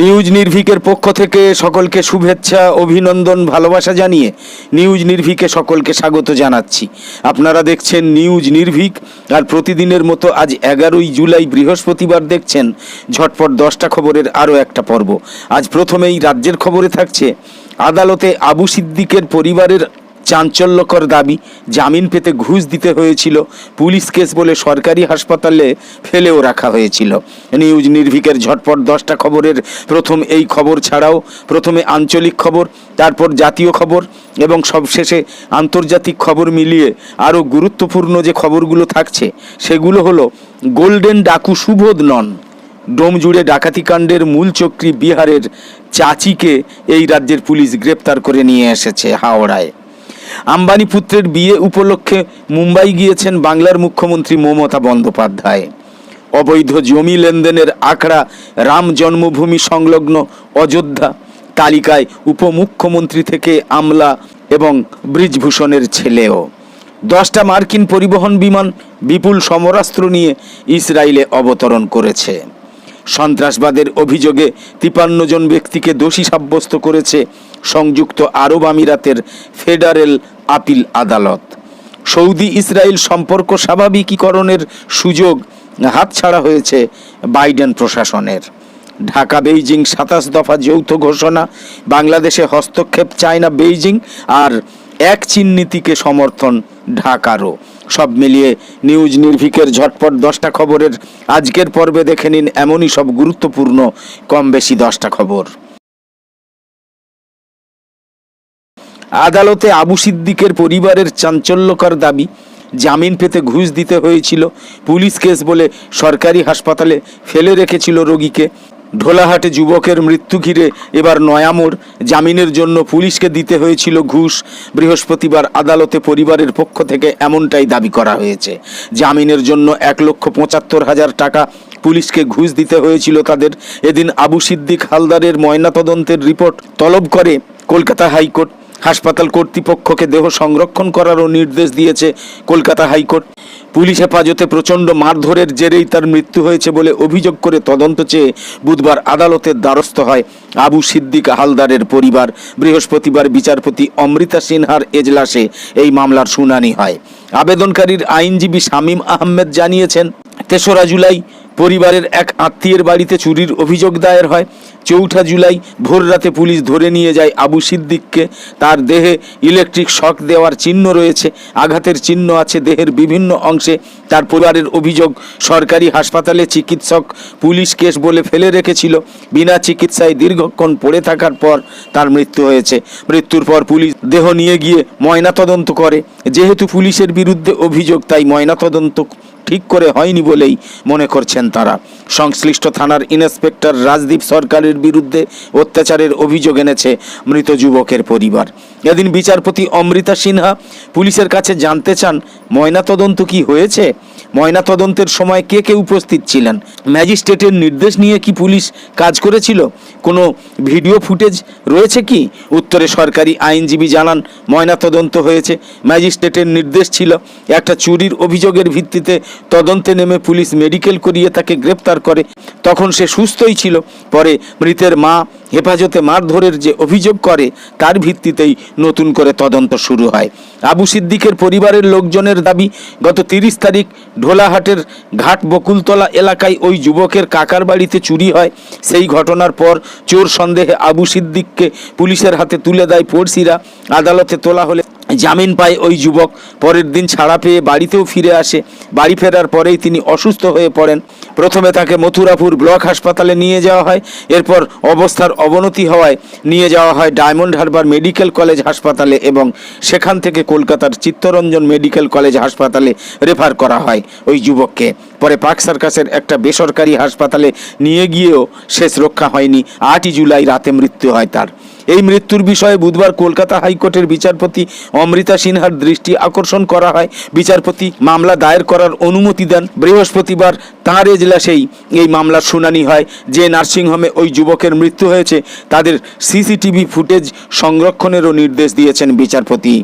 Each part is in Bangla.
নিউজ নির্ভীকের পক্ষ থেকে সকলকে শুভেচ্ছা, অভিনন্দন, ভালোবাসা জানিয়ে নিউজ নির্ভীকে সকলকে স্বাগত জানাচ্ছি। আপনারা দেখছেন নিউজ নির্ভীক, আর প্রতিদিনের মতো আজ এগারোই জুলাই বৃহস্পতিবার দেখছেন ঝটপট দশটা খবরের আরও একটা পর্ব। আজ প্রথমেই রাজ্যের খবরে থাকছে, আদালতে আবু সিদ্দিকের পরিবারের চাঞ্চল্যকর দাবি, জামিন পেতে ঘুষ দিতে হয়েছিল, পুলিশ কেস বলে সরকারি হাসপাতালে ফেলেও রাখা হয়েছিল। নিউজ নির্ভীকের ঝটপট দশটা খবরের, প্রথম এই খবর ছাড়াও প্রথমে আঞ্চলিক খবর, তারপর জাতীয় খবর এবং সবশেষে আন্তর্জাতিক খবর মিলিয়ে আরও গুরুত্বপূর্ণ যে খবরগুলো থাকছে, সেগুলো হলো গোল্ডেন ডাকু সুবোধ নন ডোম জুড়ে ডাকাতিকাণ্ডের মূল চক্রী বিহারের চাচিকে এই রাজ্যের পুলিশ গ্রেপ্তার করে নিয়ে এসেছে হাওড়ায়। আম্বানি পুত্রের বিয়ে উপলক্ষে মুম্বাই গিয়েছেন বাংলার মুখ্যমন্ত্রী মমতা বন্দ্যোপাধ্যায়। অবৈধ জমি লেনদেনের আখড়া, রাম জন্মভূমি সংলগ্ন অযোধ্যা তালিকায় উপমুখ্যমন্ত্রী থেকে আমলা এবং ব্রিজভূষণের ছেলেও। দশটা মার্কিন পরিবহন বিমান বিপুল সমরাস্ত্র নিয়ে ইসরায়েলে অবতরণ করেছে। সন্ত্রাসবাদের অভিযোগে তিপান্ন জন ব্যক্তিকে দোষী সাব্যস্ত করেছে সংযুক্ত আরব আমিরাতের ফেডারেল আপিল আদালত। সৌদি ইসরায়েল সম্পর্ক স্বাভাবিকীকরণের সুযোগ হাতছাড়া হয়েছে বাইডেন প্রশাসনের। ঢাকা বেইজিং সাতাশ দফা যৌথ ঘোষণা, বাংলাদেশে হস্তক্ষেপ চায় না বেইজিং আর এক চীন নীতিকে সমর্থন ঢাকারও। সব মিলিয়ে নিউজ নির্ভিকের ঝটপট দশটা খবরের আজকের পর্বে দেখে নিন এমনই সব গুরুত্বপূর্ণ কম বেশি দশটা খবর। আদালতে আবু সিদ্দিকের পরিবারের চাঞ্চল্যকর দাবি, জামিন পেতে ঘুষ দিতে হয়েছিল, পুলিশ কেস বলে সরকারি হাসপাতালে ফেলে রেখেছিল রোগীকে। ঢোলাহাটে যুবকের মৃত্যু ঘিরে এবার নয়ামোড়, জামিনের জন্য পুলিশকে দিতে হয়েছিল ঘুষ। বৃহস্পতিবার আদালতে পরিবারের পক্ষ থেকে এমনটাই দাবি করা হয়েছে। জামিনের জন্য এক লক্ষ পঁচাত্তর হাজার টাকা পুলিশকে ঘুষ দিতে হয়েছিল তাদের। এদিন আবু সিদ্দিক হালদারের ময়নাতদন্তের রিপোর্ট তলব করে কলকাতা হাইকোর্ট। হাসপাতাল কর্তৃপক্ষকে দেহ সংরক্ষণ করারও নির্দেশ দিয়েছে কলকাতা হাইকোর্ট। পুলিশ হেফাজতে প্রচণ্ড মারধরের জেরেই তার মৃত্যু হয়েছে বলে অভিযোগ করে তদন্ত চেয়ে বুধবার আদালতের দ্বারস্থ হয় আবু সিদ্দিক হালদারের পরিবার। বৃহস্পতিবার বিচারপতি অমৃতা সিনহার এজলাসে এই মামলার শুনানি হয়। আবেদনকারীর আইনজীবী শামীম আহমেদ জানিয়েছেন, তেসরা জুলাই পরিবারের এক আত্মীয়ের বাড়িতে চুরির অভিযোগ দায়ের হয়। চৌঠা জুলাই ভোররাতে পুলিশ ধরে নিয়ে যায় আবু সিদ্দিককে। তার দেহে ইলেকট্রিক শক দেওয়ার চিহ্ন রয়েছে। আঘাতের চিহ্ন আছে দেহের বিভিন্ন অংশে। তার পরিবারের অভিযোগ, সরকারি হাসপাতালে চিকিৎসক পুলিশ কেস বলে ফেলে রেখেছিল। বিনা চিকিৎসায় দীর্ঘক্ষণ পড়ে থাকার পর তার মৃত্যু হয়েছে। মৃত্যুর পর পুলিশ দেহ নিয়ে গিয়ে ময়নাতদন্ত করে। যেহেতু পুলিশের বিরুদ্ধে অভিযোগ, তাই ময়নাতদন্ত ঠিক করে হয়নি বলেই মনে করছেন তারা। সংশ্লিষ্ট থানার ইন্সপেক্টর রাজদীপ সরকারের বিরুদ্ধে অত্যাচারের অভিযোগ এনেছে মৃত যুবকের পরিবার। এদিন বিচারপতি অমৃতা সিনহা পুলিশের কাছে জানতে চান ময়নাতদন্ত কি হয়েছে? ময়নাতদন্তের সময় কে কে উপস্থিত ছিলেন? ম্যাজিস্ট্রেটের নির্দেশ নিয়ে কি পুলিশ কাজ করেছিল? কোনো ভিডিও ফুটেজ রয়েছে কি? উত্তরে সরকারি আইনজীবী জানান ময়নাতদন্ত হয়েছে। ম্যাজিস্ট্রেটের নির্দেশ ছিল একটা চুরির অভিযোগের ভিত্তিতে তদন্তে নেমে পুলিশ মেডিকেল করিয়ে তাকে গ্রেপ্তার করে। তখন সে সুস্থই ছিল। পরে মৃতের মা হেফাজতে মারধরের যে অভিযোগ করে, তার ভিত্তিতেই নতুন করে তদন্ত শুরু হয়। আবু সিদ্দিকের পরিবারের লোকজনের দাবি, গত তিরিশ তারিখ ঢোলাহাটের ঘাট বকুলতলা এলাকায় ওই যুবকের কাকার বাড়িতে চুরি হয়। সেই ঘটনার পর চোর সন্দেহে আবু সিদ্দিককে পুলিশের হাতে তুলে দেয় পড়শিরা আদালতে তোলা হলে জামিন পায় ওই যুবক। পরের দিন ছাড়া পেয়ে বাড়িতেও ফিরে আসে। বাড়ি ফেরার পরেই তিনি অসুস্থ হয়ে পড়েন। প্রথমে তাকে মথুরাপুর ব্লক হাসপাতালে নিয়ে যাওয়া হয়। এরপর অবস্থার অবনতি হওয়ায় নিয়ে যাওয়া হয় ডায়মন্ড হারবার মেডিকেল কলেজ হাসপাতালে এবং সেখান থেকে কলকাতার চিত্তরঞ্জন মেডিকেল কলেজ হাসপাতালে রেফার করা হয় ওই যুবককে। পরে পার্ক সার্কাসের একটা বেসরকারি হাসপাতালে নিয়ে গিয়েও শেষ রক্ষা হয়নি। আটই জুলাই রাতে মৃত্যু হয় তার। এই মৃত্যুর বিষয়ে বুধবার কলকাতা হাইকোর্টের বিচারপতি অমৃতা সিনহার দৃষ্টি আকর্ষণ করা হয়। বিচারপতি মামলা দায়ের করার অনুমতি দেন। বৃহস্পতিবার তাঁর এজলাসেই এই মামলার শুনানি হয়। যে নার্সিংহোমে ওই যুবকের মৃত্যু হয়েছে, তাদের সিসিটিভি ফুটেজ সংরক্ষণেরও নির্দেশ দিয়েছেন বিচারপতি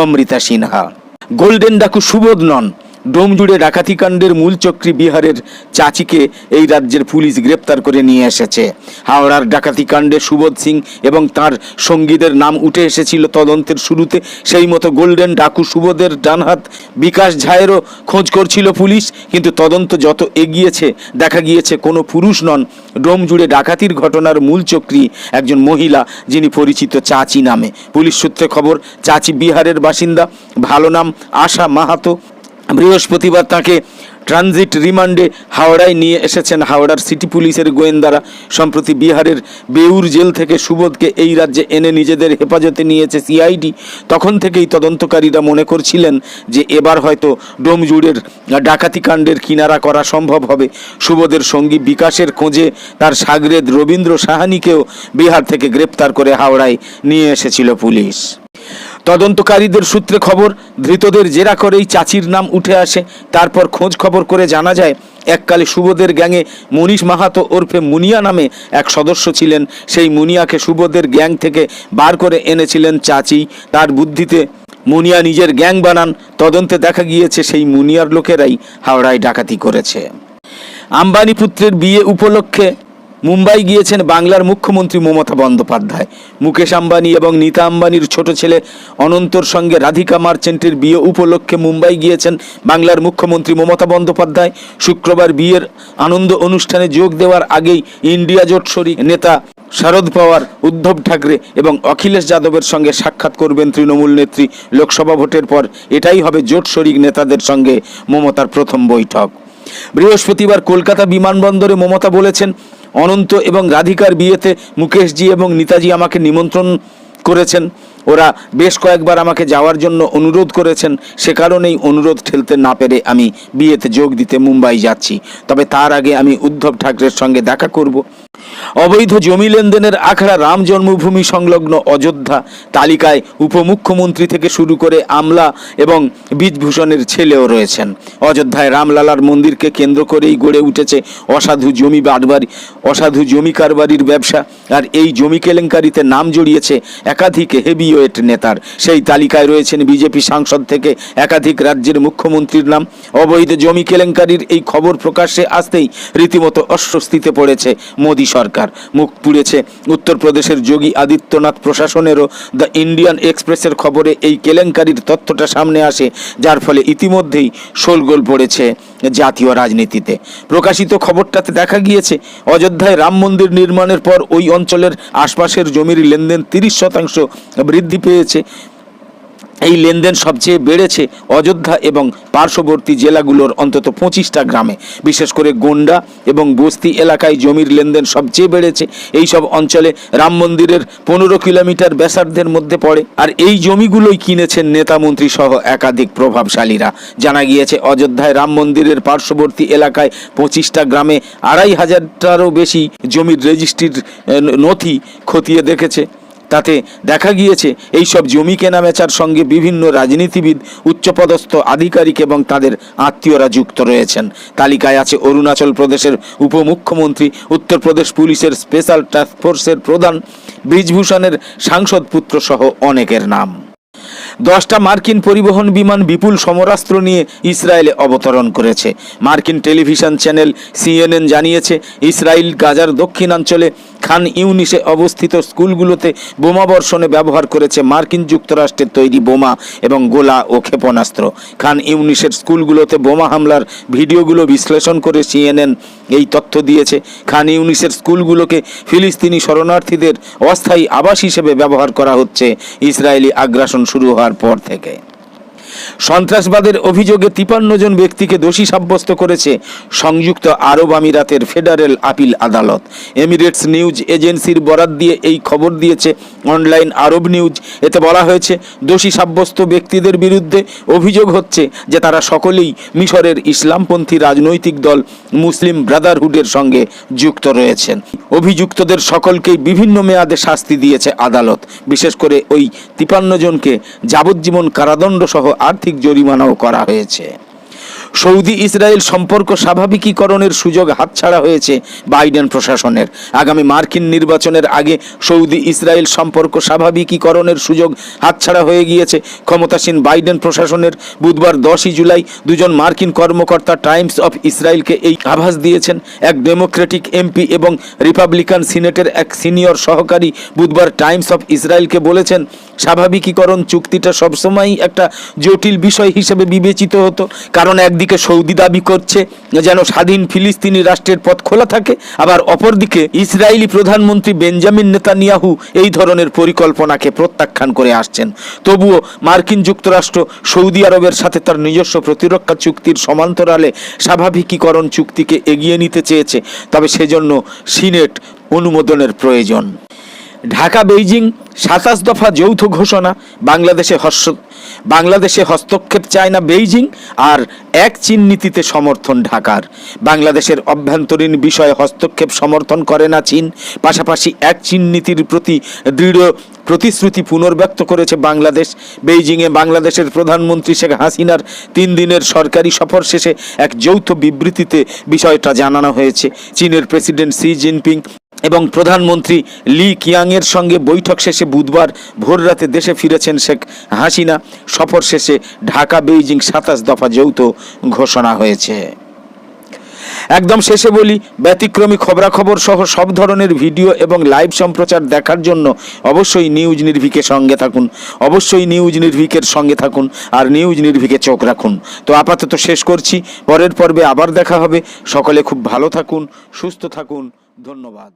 অমৃতা সিনহা। গোল্ডেন ডাকু সুবোধ নন। ডোম জুড়ে ডাকাতিকাণ্ডের মূল চক্রী বিহারের চাচিকে এই রাজ্যের পুলিশ গ্রেপ্তার করে নিয়ে এসেছে। হাওড়ার ডাকাতিকাণ্ডে সুবোধ সিং এবং তার সঙ্গীদের নাম উঠে এসেছিল তদন্তের শুরুতে। সেই মতো গোল্ডেন ডাকু সুবোধের ডানহাত বিকাশ ঝায়েরও খোঁজ করছিল পুলিশ, কিন্তু তদন্ত যত এগিয়েছে, দেখা গিয়েছে কোনো পুরুষ নন। ডোম জুড়ে ডাকাতির ঘটনার মূল চক্রী একজন মহিলা, যিনি পরিচিত চাচি নামে। পুলিশ সূত্রে খবর, চাচি বিহারের বাসিন্দা, ভালো নাম আশা মাহাতো। বৃহস্পতিবার তাকে ট্রানজিট রিমান্ডে হাওড়ায় নিয়ে এসেছেন হাওড়ার সিটি পুলিশের গোয়েন্দারা। সম্প্রতি বিহারের বেউর জেল থেকে সুবোধকে এই রাজ্যে এনে নিজেদের হেফাজতে নিয়েছে সিআইডি। তখন থেকেই তদন্তকারীরা মনে করছিলেন যে এবার হয়তো ডোমজুড়ের ডাকাতি কাণ্ডের কিনারা করা সম্ভব হবে। সুবোধের সঙ্গী বিকাশের খোঁজে তার সাগরেদ রবীন্দ্র সাহানিকেও বিহার থেকে গ্রেপ্তার করে হাওড়ায় নিয়ে এসেছিল পুলিশ। তদন্তকারীদের সূত্রে খবর, ধৃতদের জেরা করেই চাচির নাম উঠে আসে। তারপর খোঁজ খবর করে জানা যায়, এককালে সুবোধের গ্যাংয়ে মনীষ মাহাতো ওরফে মুনিয়া নামে এক সদস্য ছিলেন। সেই মুনিয়াকে সুবোধের গ্যাং থেকে বার করে এনেছিলেন চাচি। তার বুদ্ধিতে মুনিয়া নিজের গ্যাং বানান। তদন্তে দেখা গিয়েছে, সেই মুনিয়ার লোকেরাই হাওড়ায় ডাকাতি করেছে। আম্বানি পুত্রের বিয়ে উপলক্ষে মুম্বাই গিয়েছেন বাংলার মুখ্যমন্ত্রী মমতা বন্দ্যোপাধ্যায়। মুকেশ আম্বানি এবং নীতা আম্বানির ছোট ছেলে অনন্তর সঙ্গে রাধিকা মার্চেন্টের বিয়ে উপলক্ষে মুম্বাই গিয়েছেন বাংলার মুখ্যমন্ত্রী মমতা বন্দ্যোপাধ্যায়। শুক্রবার বিয়ের আনন্দ অনুষ্ঠানে যোগ দেওয়ার আগেই ইন্ডিয়া জোট শরিক নেতা শারদ পাওয়ার, উদ্ধব ঠাকরে এবং অখিলেশ যাদবের সঙ্গে সাক্ষাৎ করবেন তৃণমূল নেত্রী লোকসভা ভোটের পর। এটাই হবে জোট শরিক নেতাদের সঙ্গে মমতার প্রথম বৈঠক। বৃহস্পতিবার কলকাতা বিমানবন্দরে মমতা বলেছেন অনন্ত এবং রাধিকার বিয়েতে মুকেশজি এবং নেতাজি আমাকে নিমন্ত্রণ করেছেন। ওরা বেশ কয়েকবার আমাকে যাওয়ার জন্য অনুরোধ করেছেন। সে কারণেই অনুরোধ ঠেলতে না পেরে আমি বিয়েতে যোগ দিতে মুম্বাই যাচ্ছি। তবে তার আগে আমি উদ্ধব ঠাকরের সঙ্গে দেখা করব। অবৈধ জমি লেনদেনের আখড়া রাম জন্মভূমি সংলগ্ন অযোধ্যা তালিকায় উপমুখ্যমন্ত্রী থেকে শুরু করে আমলা এবং বীজভূষণের ছেলেও রয়েছেন। অযোধ্যায় রামলালার মন্দিরকে কেন্দ্র করেই গড়ে উঠেছে অসাধু জমি বাড়বাড়ি অসাধু জমি কারবারির ব্যবসা। আর এই জমি কেলেঙ্কারিতে নাম জড়িয়েছে একাধিক হেভিওয়েট নেতার। সেই তালিকায় রয়েছেন বিজেপি সাংসদ থেকে একাধিক রাজ্যের মুখ্যমন্ত্রীর নাম। অবৈধ জমি কেলেঙ্কারির এই খবর প্রকাশ্যে আসতেই রীতিমতো অস্বস্তিতে পড়েছে মোদী সরকার। মুখ পুড়েছে উত্তরপ্রদেশের যোগী আদিত্যনাথ প্রশাসনেরও। দ্য ইন্ডিয়ান এক্সপ্রেসের খবরে এই কেলেঙ্কারির তথ্যটা সামনে আসে, যার ফলে ইতিমধ্যেই শোলগোল পড়েছে জাতীয় রাজনীতিতে। প্রকাশিত খবরটাতে দেখা গিয়েছে, অযোধ্যায় রাম মন্দির নির্মাণের পর ওই অঞ্চলের আশপাশের জমির লেনদেন তিরিশ শতাংশ বৃদ্ধি পেয়েছে। এই লেনদেন সবচেয়ে বেড়েছে অযোধ্যা এবং পার্শ্ববর্তী জেলাগুলোর অন্তত পঁচিশটা গ্রামে। বিশেষ করে গোন্ডা এবং বস্তি এলাকায় জমির লেনদেন সবচেয়ে বেড়েছে। এই সব অঞ্চলে রাম মন্দিরের পনেরো কিলোমিটার ব্যাসার্ধের মধ্যে পড়ে। আর এই জমিগুলোই কিনেছেন নেতামন্ত্রী সহ একাধিক প্রভাবশালীরা। জানা গিয়েছে, অযোধ্যায় রাম মন্দিরের পার্শ্ববর্তী এলাকায় পঁচিশটা গ্রামে আড়াই হাজারটারও বেশি জমির রেজিস্ট্রির নথি খতিয়ে দেখেছে। তাতে দেখা গিয়েছে, এইসব জমি কেনাবেচার সঙ্গে বিভিন্ন রাজনীতিবিদ, উচ্চপদস্থ আধিকারিক এবং তাদের আত্মীয়রা যুক্ত রয়েছেন। তালিকায় আছে অরুণাচল প্রদেশের উপমুখ্যমন্ত্রী, উত্তরপ্রদেশ পুলিশের স্পেশাল টাস্ক ফোর্সের প্রধান, ব্রিজভূষণের সাংসদ পুত্র সহ অনেকের নাম। দশটা মার্কিন পরিবহন বিমান বিপুল সমরাস্ত্র নিয়ে ইসরায়েলে অবতরণ করেছে। মার্কিন টেলিভিশন চ্যানেল সিএনএন জানিয়েছে, ইসরায়েল গাজার দক্ষিণাঞ্চলে খান ইউনিসে অবস্থিত স্কুলগুলোতে বোমা বর্ষণে ব্যবহার করেছে মার্কিন যুক্তরাষ্ট্রের তৈরি বোমা এবং গোলা ও ক্ষেপণাস্ত্র। খান ইউনিসের স্কুলগুলোতে বোমা হামলার ভিডিওগুলো বিশ্লেষণ করে সিএনএন এই তথ্য দিয়েছে। খান ইউনিসের স্কুলগুলোকে ফিলিস্তিনি শরণার্থীদের অস্থায়ী আবাস হিসেবে ব্যবহার করা হচ্ছে। ইসরায়েলি আগ্রাসন শুরু হওয়ার পর থেকে। সন্ত্রাসবাদের অভিযোগে তিপান্ন জন ব্যক্তিকে দোষী সাব্যস্ত করেছে সংযুক্ত আরব আমিরাতের ফেডারেল আপিল আদালত। এমিরেটস নিউজ এজেন্সির বরাত দিয়ে এই খবর দিয়েছে অনলাইন আরব নিউজ। এতে বলা হয়েছে, দোষী সাব্যস্ত ব্যক্তিদের বিরুদ্ধে অভিযোগ হচ্ছে যে তারা সকলেই মিশরের ইসলামপন্থী রাজনৈতিক দল মুসলিম ব্রাদারহুডের সঙ্গে যুক্ত রয়েছেন। অভিযুক্তদের সকলকেই বিভিন্ন মেয়াদে শাস্তি দিয়েছে আদালত। বিশেষ করে ওই তিপান্ন জনকে যাবজ্জীবন কারাদণ্ড সহ আর্থিক জরিমানাও করা হয়েছে। সৌদি ইসরায়েল সম্পর্ক স্বাভাবিকীকরণের সুযোগ হাতছাড়া হয়েছে বাইডেন প্রশাসনের। আগামী মার্কিন নির্বাচনের আগে সৌদি ইসরায়েল সম্পর্ক স্বাভাবিকীকরণের সুযোগ হাতছাড়া হয়ে গিয়েছে। ক্ষমতাসীন বাইডেন প্রশাসনের বুধবার দশই জুলাই দুজন মার্কিন কর্মকর্তা টাইমস অফ ইসরায়েলকে এই আভাস দিয়েছেন। এক ডেমোক্রেটিক এমপি এবং রিপাবলিকান সিনেটের এক সিনিয়র সহকারী বুধবার টাইমস অফ ইসরায়েলকে বলেছেন, স্বাভাবিকীকরণ চুক্তিটা সবসময়ই একটা জটিল বিষয় হিসেবে বিবেচিত হতো, কারণ একদিকে সৌদি দাবি করছে যেন স্বাধীন ফিলিস্তিনি রাষ্ট্রের পথ খোলা থাকে, আবার অপরদিকে ইসরায়েলি প্রধানমন্ত্রী বেঞ্জামিন নেতানিয়াহু এই ধরনের পরিকল্পনাকে প্রত্যাখ্যান করে আসছেন। তবুও মার্কিন যুক্তরাষ্ট্র সৌদি আরবের সাথে তার নিজস্ব প্রতিরক্ষা চুক্তির সমান্তরালে স্বাভাবিকীকরণ চুক্তিকে এগিয়ে নিতে চেয়েছে, তবে সেজন্য সিনেট অনুমোদনের প্রয়োজন। ঢাকা, বেইজিং, সাতাশ দফা যৌথ ঘোষণা, বাংলাদেশে হস্য বাংলাদেশে হস্তক্ষেপ চায় না বেইজিং, আর এক চীন নীতিতে সমর্থন ঢাকার। বাংলাদেশের অভ্যন্তরীণ বিষয়ে হস্তক্ষেপ সমর্থন করে না চীন, পাশাপাশি এক চীন নীতির প্রতি দৃঢ় প্রতিশ্রুতি পুনর্ব্যক্ত করেছে বাংলাদেশ। বেইজিংয়ে বাংলাদেশের প্রধানমন্ত্রী শেখ হাসিনার তিন দিনের সরকারি সফর শেষে এক যৌথ বিবৃতিতে বিষয়টা জানানো হয়েছে। চীনের প্রেসিডেন্ট সি জিনপিং এবং প্রধানমন্ত্রী লি কিয়াংয়ের সঙ্গে বৈঠক শেষে বুধবার ভোররাতে দেশে ফিরেছেন শেখ হাসিনা। সফর শেষে ঢাকা বেইজিং সাতাশ দফা যৌথ ঘোষণা হয়েছে। একদম শেষে বলি, ব্যতিক্রমী খবরাখবর সহ সব ধরনের ভিডিও এবং লাইভ সম্প্রচার দেখার জন্য অবশ্যই নিউজ নির্ভিকের সঙ্গে থাকুন। অবশ্যই নিউজ নির্ভিকের সঙ্গে থাকুন আর নিউজ নির্ভিকে চোখ রাখুন। তো আপাতত শেষ করছি, পরের পর্বে আবার দেখা হবে। সকলে খুব ভালো থাকুন, সুস্থ থাকুন, ধন্যবাদ।